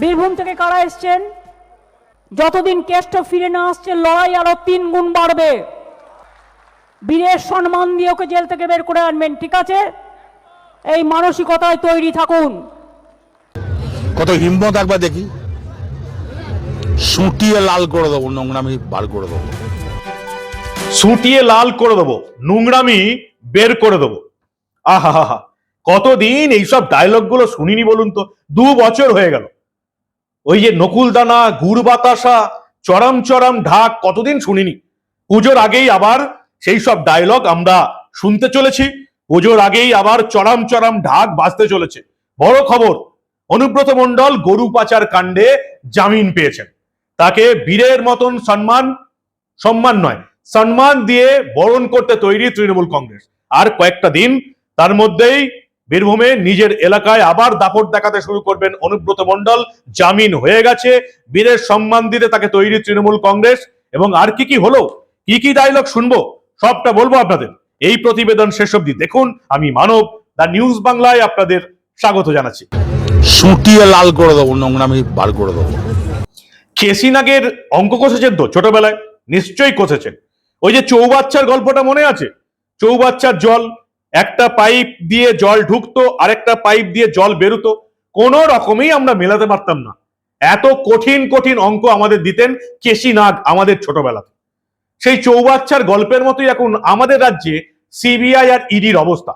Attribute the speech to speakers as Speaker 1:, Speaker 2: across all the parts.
Speaker 1: বীরভূম থেকে কারা এসছেন? যতদিন কেষ্ট ফিরে না আসছে লড়াই আরও তিন গুণ বাড়বে। বীরের সম্মান দিয়ে ওকে জেল থেকে বের করে আনবেন ঠিক আছে? এই মানসিকতায় তৈরি থাকুন।
Speaker 2: কত হিম্মত একবার দেখি। সুটিয়ে লাল করে দেবো নোংরামি বার করে দেবো।
Speaker 3: সুটিয়ে লাল করে দেবো নোংরামি বের করে দেবো। আহা হা হা কতদিন এইসব ডায়লগগুলো শুনিনি বলুন তো? দু বছর হয়ে গেল। ওই যে নকুলদানা, গুড় বাতাসা, চরম চরম ঢাক কতদিন শুনিনি। পুজোর আগেই আবার সেই সব ডায়লগ আমরা শুনতে চলেছি। পুজোর আগেই আবার চরম চরম ঢাক বাজতে চলেছে। বড় খবর, অনুব্রত মণ্ডল গরু পাচার কাণ্ডে জামিন পেয়েছেন। তাকে বীরের মতন সম্মান সম্মান নয়, সম্মান দিয়ে বরণ করতে তৈরি তৃণমূল কংগ্রেস। আর কয়েকটা দিন তার মধ্যেই বীরভূমে নিজের এলাকায় আবার দাপট দেখাতে শুরু করবেন অনুব্রত মণ্ডল। জামিন হয়ে গেছে। বীরের সম্মান দিতে তাকে তৈরি তৃণমূল কংগ্রেস। এবং আর কি কি হলো? কি কি ডায়লগ শুনব? সবটা বলব আপনাদের। এই প্রতিবেদন শেষ অবধি দেখুন। আমি মানব দা নিউজ বাংলায় আপনাদের স্বাগত জানাচ্ছি।
Speaker 2: সুটিয়ে লাল করে দেবো নোংরামি বার করে দেবো।
Speaker 3: কেসিনাগের অঙ্ক কষেছেন তো ছোটবেলায়? নিশ্চয়ই কষেছেন। ওই যে চৌবাচ্চার গল্পটা মনে আছে? চৌবাচ্চার জল একটা পাইপ দিয়ে জল ঢুকতো, আরেকটা পাইপ দিয়ে জল বেরোতো। কোনো রকমেই আমরা মেলাতে পারতাম না। এত কঠিন কঠিন অঙ্ক আমাদের দিতেন কেসি নাগ আমাদের ছোটবেলাতে। সেই চৌবাচ্চার গল্পের মতোই এখন আমাদের রাজ্যে সিবিআই আর ইডির অবস্থা।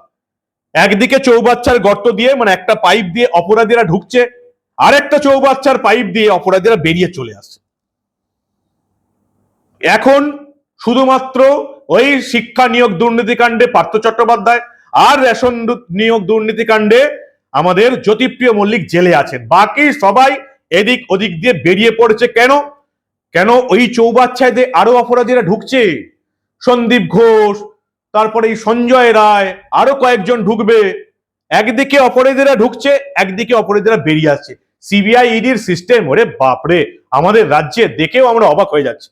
Speaker 3: একদিকে চৌবাচ্চার গর্ত দিয়ে মানে একটা পাইপ দিয়ে অপরাধীরা ঢুকছে, আরেকটা চৌবাচ্চার পাইপ দিয়ে অপরাধীরা বেরিয়ে চলে আসছে। এখন শুধুমাত্র ওই শিক্ষা নিয়োগ দুর্নীতিকাণ্ডে পার্থ চট্টোপাধ্যায় আর রেশন নিয়োগ দুর্নীতিকাণ্ডে আমাদের জ্যোতিপ্রিয় মল্লিক জেলে আছেন। বাকি সবাই এদিক ওদিক দিয়ে বেরিয়ে পড়েছে কেন? কেন ওই চৌবাচ্চায় দিয়ে আরও অপরাধীরা ঢুকছে? সন্দীপ ঘোষ, তারপরে এই সঞ্জয় রায়, আরও কয়েকজন ঢুকবে। একদিকে অপরাধীরা ঢুকছে, একদিকে অপরাধীরা বেরিয়ে আসছে। সিবিআই ইডির সিস্টেম ওরে বাপরে! আমাদের রাজ্যে দেখেও আমরা অবাক হয়ে যাচ্ছি।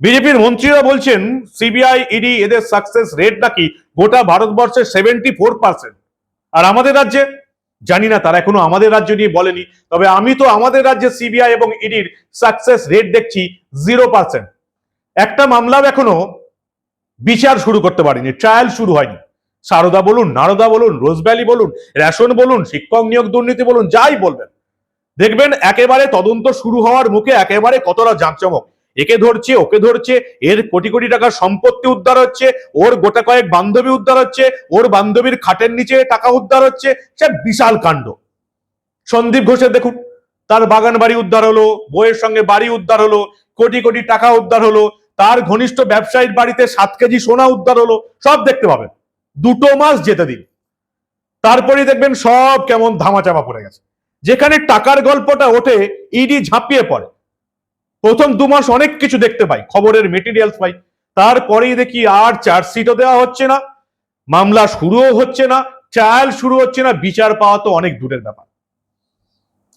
Speaker 3: বিজেপির মন্ত্রীরা বলছেন সিবিআই ইডি এদের সাকসেস রেট নাকি গোটা ভারতবর্ষের সেভেন্টি ফোর পার্সেন্ট আর আমাদের রাজ্যে? জানি না, তারা এখনও আমাদের রাজ্য নিয়ে বলেনি। তবে আমি তো আমাদের রাজ্যে সিবিআই এবং ইডির সাকসেস রেট দেখছি জিরো পার্সেন্ট একটা মামলাও এখনও বিচার শুরু করতে পারেনি ট্রায়াল শুরু হয়নি। সারদা বলুন, নারদা বলুন, রোজভ্যালি বলুন, রেশন বলুন, শিক্ষক নিয়োগ দুর্নীতি বলুন, যাই বলবেন। দেখবেন একেবারে তদন্ত শুরু হওয়ার মুখে একেবারে কতটা জাঁকজমক। একে ধরছে, ওকে ধরছে, এর কোটি কোটি টাকার সম্পত্তি উদ্ধার হচ্ছে, ওর গোটা কয়েক বান্ধবী উদ্ধার হচ্ছে, ওর বান্ধবীর খাটের নিচে টাকা উদ্ধার হচ্ছে, সে বিশাল কাণ্ড। সন্দীপ ঘোষের দেখুন, তার বাগান বাড়ি উদ্ধার হলো বইয়ের সঙ্গে বাড়ি উদ্ধার হলো, কোটি কোটি টাকা উদ্ধার হলো, তার ঘনিষ্ঠ ব্যবসায়ীর বাড়িতে সাত কেজি সোনা উদ্ধার হলো, সব দেখতে পাবেন। দুটো মাস যেতে দিন। তারপরে দেখবেন সব কেমন ধামাচাপা পড়ে গেছে। যেখানে টাকার গল্পটা ওঠে, ইডি ঝাঁপিয়ে পড়ে। প্রথম দু মাস অনেক কিছু দেখতে পাই, খবরের মেটেরিয়ালস পাই। তারপরেই দেখি আর চার্জশিটও দেওয়া হচ্ছে না, মামলা শুরুও হচ্ছে না ট্রায়াল শুরু হচ্ছে না, বিচার পাওয়া তো অনেক দূরের ব্যাপার।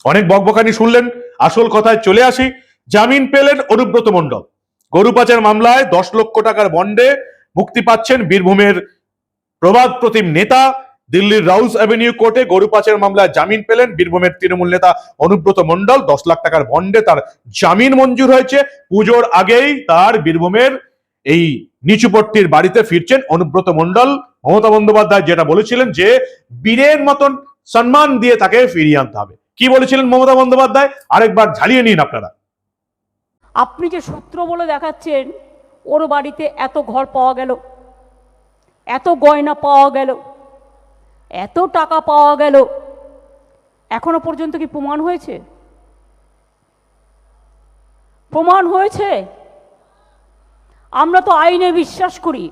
Speaker 3: অনেক বকবকানি শুনলেন, আসল কথায় চলে আসি, জামিন পেলেন অনুব্রত মণ্ডল। গরু পাচার মামলায় দশ লক্ষ টাকার বন্ডে মুক্তি পাচ্ছেন বীরভূমের প্রবাদ প্রতিম নেতা দিল্লির রাউস অ্যাভিনিউ কোর্টে গরু পাচার মামলায় জামিন পেলেন বীরভূমের তৃণমূল নেতা অনুব্রত মণ্ডল। দশ লাখ টাকার বন্ডে তার জামিন মঞ্জুর হয়েছে। পুজোর আগেই তার বীরভূমের এই নিচুপট্টির বাড়িতে ফিরছেন অনুব্রত মণ্ডল। মমতা বন্দ্যোপাধ্যায় যেটা বলেছিলেন যে, বীরের মতন সম্মান দিয়ে তাকে ফিরিয়ে আনতে হবে। কি বলেছিলেন মমতা বন্দ্যোপাধ্যায়? আরেকবার ঝালিয়ে নিন আপনারা।
Speaker 1: আপনি যে সূত্র বলে দেখাচ্ছেন, ওর বাড়িতে এত ঘর পাওয়া গেল, এত গয়না পাওয়া গেল এত টাকা পাওয়া গেল। এখনও পর্যন্ত কি প্রমাণ হয়েছে? প্রমাণ হয়েছে? আমরা তো আইনে বিশ্বাস করি।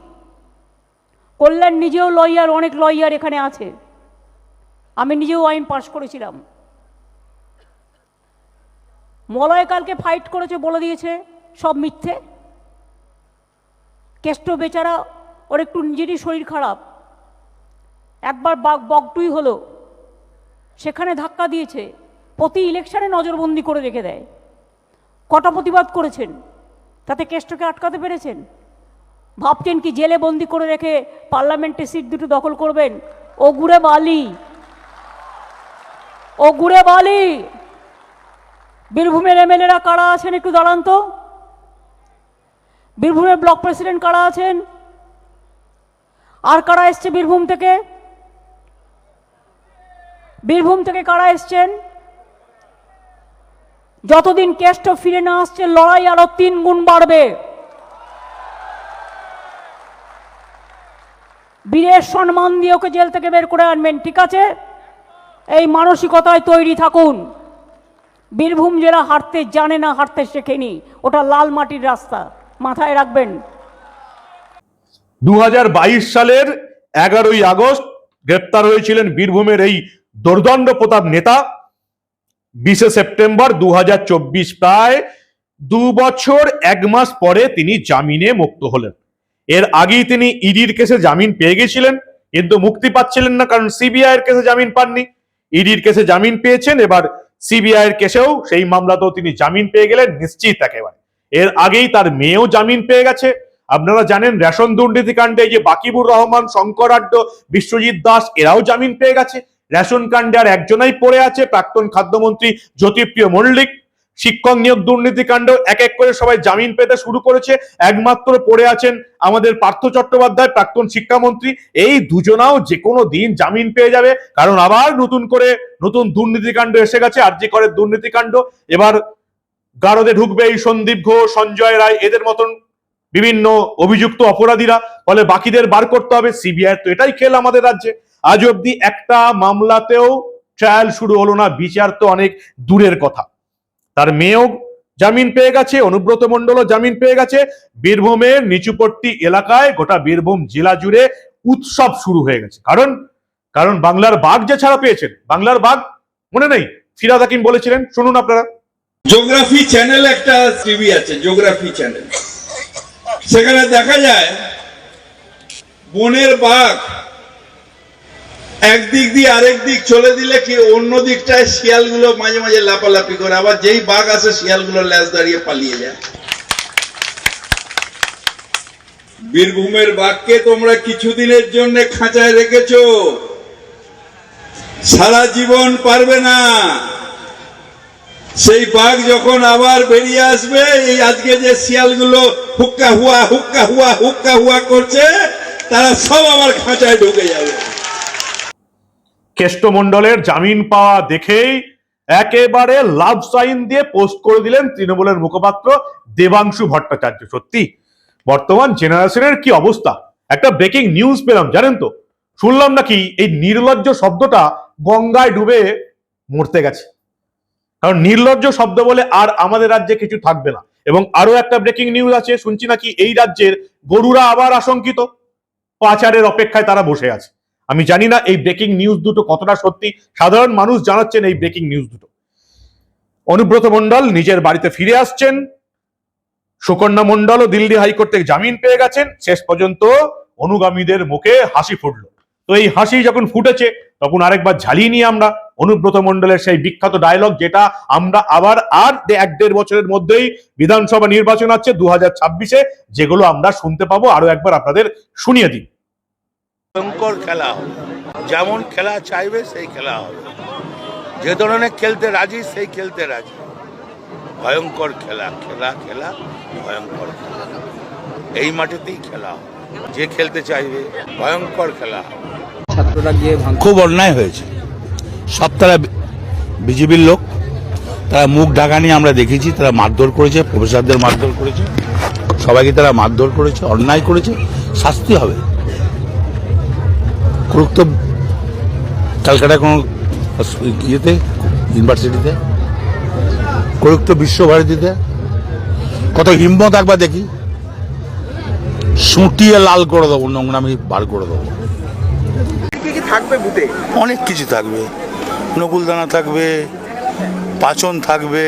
Speaker 1: কল্যাণ নিজেও লয়ার, অনেক লয়ার এখানে আছে। আমি নিজেও আইন পাশ করেছিলাম। মলয় কালকে ফাইট করেছে বলে দিয়েছে, সব মিথ্যে। কেষ্ট বেচারা, ওর একটু নিজেরই শরীর খারাপ। একবার বাগ বগটুই হলো, সেখানে ধাক্কা দিয়েছে, প্রতি ইলেকশনে নজরবন্দি করে রেখে দেয়। কটা প্রতিবাদ করেছেন? তাতে কেষ্টকে আটকাতে পেরেছেন? ভাবছেন কি জেলে বন্দি করে রেখে পার্লামেন্টে সিট দুটো দখল করবেন? ও গুড়ে বালি! ও গুড়ে বালি! বীরভূমের এমএলএরা কারা আছেন একটু দাঁড়ান তো? বীরভূমের ব্লক প্রেসিডেন্ট কারা আছেন? আর কারা এসছে বীরভূম থেকে? বীরভূম থেকে কারা এসছেন? যতদিন কেষ্ট ফিরে না আসছে, লড়াই আরও তিন গুণ বাড়বে। বীরের সম্মান দিয়ে ওকে জেল থেকে বের করে আনবেন, ঠিক আছে? এই মানসিকতায় তৈরি থাকুন। বীরভূম জেলা হাঁটতে জানে না হাঁটতে শেখেনি। ওটা লাল মাটির রাস্তা। মাথায় রাখবেন।
Speaker 3: দু হাজার বাইশ সালের এগারোই আগস্ট গ্রেপ্তার হয়েছিলেন বীরভূমের এই দোর্দণ্ড প্রতাপ নেতা, বিশে সেপ্টেম্বর দু প্রায় দু বছর এক মাস পরে তিনি জামিনে মুক্ত হলেন। এর আগেই তিনি ইডির কেসে জামিন পেয়ে গেছিলেন। কিন্তু মুক্তি পাচ্ছিলেন না, কারণ সিবিআই এর কেসে জামিন পাননি। ইডির কেসে জামিন পেয়েছেন, এবার সিবিআই এর কেসেও সেই মামলাতেও তিনি জামিন পেয়ে গেলেন নিশ্চিত একেবারে। এর আগেই তার মেয়েও জামিন পেয়ে গেছে। আপনারা জানেন, রেশন দুর্নীতি কাণ্ডে যে বাকিবুর রহমান শঙ্কর আড্ড বিশ্বজিৎ দাস, এরাও জামিন পেয়ে গেছে। রেশন কাণ্ডে আর একজনাই পড়ে আছে। প্রাক্তন খাদ্যমন্ত্রী জ্যোতিপ্রিয় মল্লিক, শিক্ষক নিয়োগ দুর্নীতি কাণ্ড এক এক করে সবাই জামিন পেতে শুরু করেছে। একমাত্র পড়ে আছেন আমাদের পার্থ চট্টোপাধ্যায়, প্রাক্তন শিক্ষামন্ত্রী। এই দুজনাও যে কোনো দিন জামিন পেয়ে যাবে। কারণ আবার নতুন করে নতুন দুর্নীতিকাণ্ড এসে গেছে, আর জি করে দুর্নীতিকাণ্ড এবার গারদে ঢুকবে এই সন্দীপ ঘোষ, সঞ্জয় রায়, এদের মতন বিভিন্ন অভিযুক্ত অপরাধীরা। ফলে বাকিদের বার করতে হবে। সিবিআই তো এটাই খেল আমাদের রাজ্যে। আজ অব্দি একটা মামলাতেও ট্রায়াল শুরু হলো না, বিচার তো অনেক দূরের কথা। তার মেয়েও জামিন পেয়ে গেছে, অনুব্রত মণ্ডলও জামিন পেয়ে গেছে। বীরভূমের নিচুপট্টি এলাকায় গোটা বীরভূম জেলা জুড়ে উৎসব শুরু হয়ে গেছে। কারণ কারণ বাংলার বাঘ যে ছাড়া পেয়েছেন, বাংলার বাঘ মনে নেই? ফিরাদ হাকিম বলেছিলেন, শুনুন আপনারা।
Speaker 4: জিওগ্রাফি চ্যানেল একটা টিভি আছে জিওগ্রাফি চ্যানেল সেখানে দেখা যায়, বনের বাঘ একদিক দিয়ে আরেক দিক চলে দিলে কি অন্য দিকটায় শিয়ালগুলো মাঝে মাঝে লাপালাপি করে? আবার যেই বাঘ আসে শিয়ালগুলো ল্যাস দাঁড়িয়ে পালিয়ে যায়। বীরভূমের বাঘকে তোমরা কিছুদিনের জন্য খাঁচায় রেখেছো। সারা জীবন পারবে না। সেই বাঘ যখন আবার বেরিয়ে আসবে, এই আজকে যে শিয়ালগুলো হুক্কা হুয়া হুক্কা হুয়া হুক্কা হুয়া করছে, তারা সব আমার খাঁচায় ঢুকে যাবে।
Speaker 3: কেষ্টমণ্ডলের জামিন পাওয়া দেখেই একেবারে লাভ সাইন দিয়ে পোস্ট করে দিলেন তৃণমূলের মুখপাত্র দেবাংশু ভট্টাচার্য। সত্যি, বর্তমান জেনারেশনের কি অবস্থা? একটা ব্রেকিং নিউজ পেলাম, জানেন তো? শুনলাম নাকি এই নির্লজ্জ শব্দটা গঙ্গায় ডুবে মরতে গেছে। কারণ নির্লজ্জ শব্দ বলে আর আমাদের রাজ্যে কিছু থাকবে না। এবং আরও একটা ব্রেকিং নিউজ আছে, শুনছি নাকি এই রাজ্যের গরুরা আবার আশঙ্কিত। পাচারের অপেক্ষায় তারা বসে আছে। আমি জানি না এই ব্রেকিং নিউজ দুটো কতটা সত্যি। সাধারণ মানুষ জানাচ্ছেন এই ব্রেকিং নিউজ দুটো। অনুব্রত মন্ডল নিজের বাড়িতে ফিরে আসছেন। সুকন্যা মন্ডল ও দিল্লি হাইকোর্ট থেকে জামিন পেয়ে গেছেন। শেষ পর্যন্ত অনুগামীদের মুখে হাসি ফুটলো। তো এই হাসি যখন ফুটেছে, তখন আরেকবার ঝালিয়ে নিয়ে আমরা অনুব্রত মণ্ডলের সেই বিখ্যাত ডায়লগ যেটা আমরা আবার আর এক দেড় বছরের মধ্যেই বিধানসভা নির্বাচন আছে দু হাজার ছাব্বিশে, যেগুলো আমরা শুনতে পাবো। আরও একবার আপনাদের শুনিয়ে দিই।
Speaker 5: ভয়ঙ্কর খেলা হবে। যেমন খেলা চাইবে সেই খেলা হবে। যে ধরনের খেলতে রাজি সেই খেলতে রাজি। ভয়ঙ্কর খেলা খেলা খেলা ভয়ঙ্কর খেলা। এই মাঠেতেই খেলা হবে। যে খেলতে চাইবে ভয়ঙ্কর খেলা
Speaker 6: ছাত্ররা গিয়ে
Speaker 2: খুব অন্যায় হয়েছে। সব তারা বিজেপির লোক। তারা মুখ ঢাকা নিয়ে আমরা দেখেছি তারা মারধর করেছে প্রফেসরদের মারধর করেছে। সবাইকে তারা মারধর করেছে অন্যায় করেছে। শাস্তি হবে। করুক তো ক্যালকাটা কোনো ইয়েতে ইউনিভার্সিটিতে? করুক তো বিশ্বভারতীতে? কত হিম্মত একবার দেখি। সুটিয়ে লাল করে দেবো নোংরামি বার করে দেবো।
Speaker 6: থাকবে বুথে
Speaker 5: অনেক কিছু থাকবে। নকুলদানা থাকবে পাচন থাকবে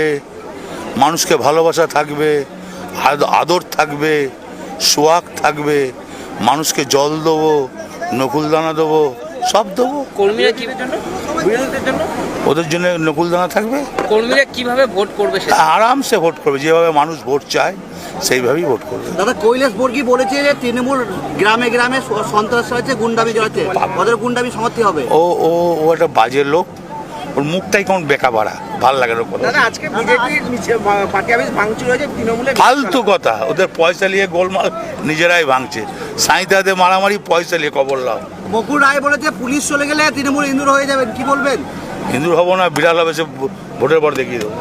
Speaker 5: মানুষকে ভালোবাসা থাকবে আদর থাকবে সোয়াগ থাকবে মানুষকে জল দেবো নকুলদানা দেবো সব দেবো।
Speaker 7: কর্মীরা কি জন্য বিরোধীদের জন্য?
Speaker 5: ওদের জন্য নকুলদানা থাকবে।
Speaker 7: কর্মীরা কীভাবে ভোট করবে সেটা?
Speaker 5: আরামসে ভোট করবে যেভাবে মানুষ ভোট চায় সেইভাবেই ভোট করবে।
Speaker 8: দাদা কৈলাস বর্গী বলেছে যে তৃণমূল গ্রামে গ্রামে সন্ত্রাস হয়েছে গুন্ডামি জড়াচ্ছে ওদের গুন্ডামি সমাপ্তি হবে।
Speaker 5: ও ও ও একটা বাজে লোক। ওর মুখটাই কেমন বেকা বাড়া। ভালো লাগে না কথা।
Speaker 6: আজকে বিজেপির নিচে পার্টি অফিস ভাঙচুর হয়েছে তৃণমূলে
Speaker 5: ফালতু কথা। ওদের পয়সা নিয়ে গোলমাল নিজেরাই ভাঙছে। সাঁইতাতে মারামারি পয়সা নিয়ে কবর লাও।
Speaker 8: বকুল রায় বলেছে পুলিশ চলে গেলে তৃণমূল ইন্দুর হয়ে যাবেন কি বলবেন?
Speaker 5: ইন্দুর হব না বিড়াল হবে সে ভোটের পর দেখিয়ে দেবো।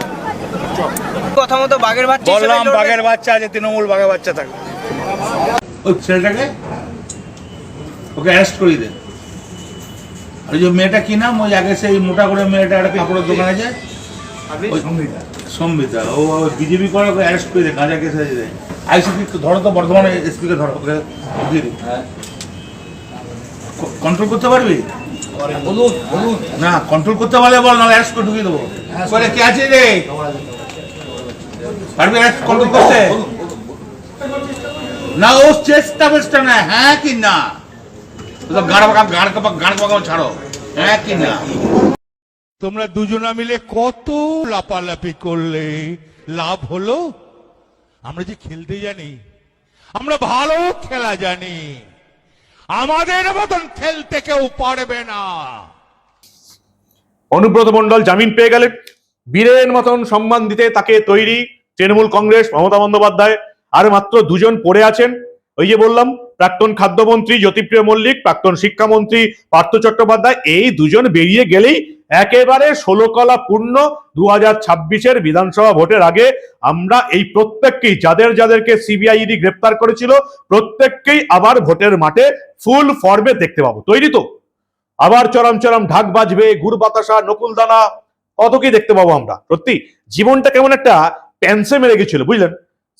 Speaker 7: কথা মতো বাঘের বাচ্চা
Speaker 5: বললাম বাঘের বাচ্চা আছে তৃণমূল বাঘের বাচ্চা থাকে। ওই ছেলেটাকে ওকে অ্যারেস্ট করিয়ে দেন ওই যে মেয়েটা কি নাম? ওই আগে সেই মোটা করে মেয়েটা একটা কাপড়ের দোকান ওই সম্বিতা। ও বিজেপি করে ওকে অ্যারেস্ট করে দেয় গাঁজা কেস দেয় আইসিপি ধরো তো বর্ধমানে এসপিকে ধরো ওকে ঢুকিয়ে দিই। কন্ট্রোল করতে পারবি? বলুন বলুন। না কন্ট্রোল করতে পারলে বল নাহলে অ্যারেস্ট করে ঢুকিয়ে দেবো। বলে কে আছে রে? পারবি অ্যারেস্ট কন্ট্রোল করতে? না ও চেষ্টা বেষ্টা না হ্যাঁ কি না? ও তো গাড় বাঁকা গাড় গাড় ছাড়ো হ্যাঁ কি না?
Speaker 9: তোমরা দুজনা মিলে কত লাপালাপি করলে? লাভ হলো? আমরা যে খেলতে জানি, আমরা ভালো খেলা জানি, আমাদের মতন খেলতে কেউ পারবে না।
Speaker 3: অনুব্রত মন্ডল জামিন পেয়ে গেলেন। বীরের মতন সম্মান দিতে তাকে তৈরি তৃণমূল কংগ্রেস মমতা বন্দ্যোপাধ্যায়। আর মাত্র দুজন পড়ে আছেন। ওই যে বললাম প্রাক্তন খাদ্যমন্ত্রী জ্যোতিপ্রিয় মল্লিক, প্রাক্তন শিক্ষামন্ত্রী পার্থ চট্টোপাধ্যায়, এই দুজন বেরিয়ে গেলেই একেবারে ষোলকলা পূর্ণ দু হাজার ছাব্বিশের বিধানসভা ভোটের আগে আমরা এই প্রত্যেককেই, যাদের যাদেরকে সিবিআই ইডি গ্রেপ্তার করেছিল, প্রত্যেককেই আবার ভোটের মাঠে ফুল ফর্মে দেখতে পাবো। তৈরি তো? আবার চরম চরম ঢাক বাজবে, গুড় বাতাসা নকুল দানা কত কি দেখতে পাবো আমরা? সত্যি, জীবনটা কেমন একটা টেন্সে মেরে গেছিল, বুঝলেন?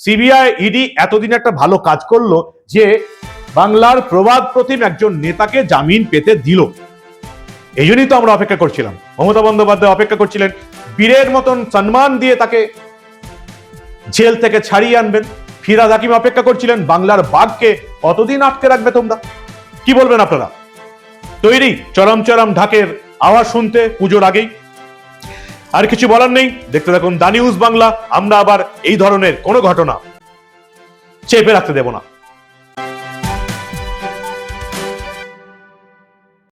Speaker 3: সিবিআই ইডি এতদিন একটা ভালো কাজ করল যে বাংলার প্রবাদ প্রতিম একজন নেতাকে জামিন পেতে দিল। এই জন্যই তো আমরা অপেক্ষা করছিলাম। মমতা বন্দ্যোপাধ্যায় অপেক্ষা করছিলেন, বীরের মতন সম্মান দিয়ে তাকে জেল থেকে ছাড়িয়ে আনবেন। ফিরাদ হাকিম অপেক্ষা করছিলেন, বাংলার বাঘকে কতদিন আটকে রাখবে তোমরা? কি বলবেন আপনারা? তৈরি চরম চরম ঢাকের আওয়াজ শুনতে পুজোর আগেই। আর কিছু বলার নেই। দেখতে থাকুন দা নিউজ বাংলা। আমরা আবার এই ধরনের কোনো ঘটনা চেপে রাখতে দেব না।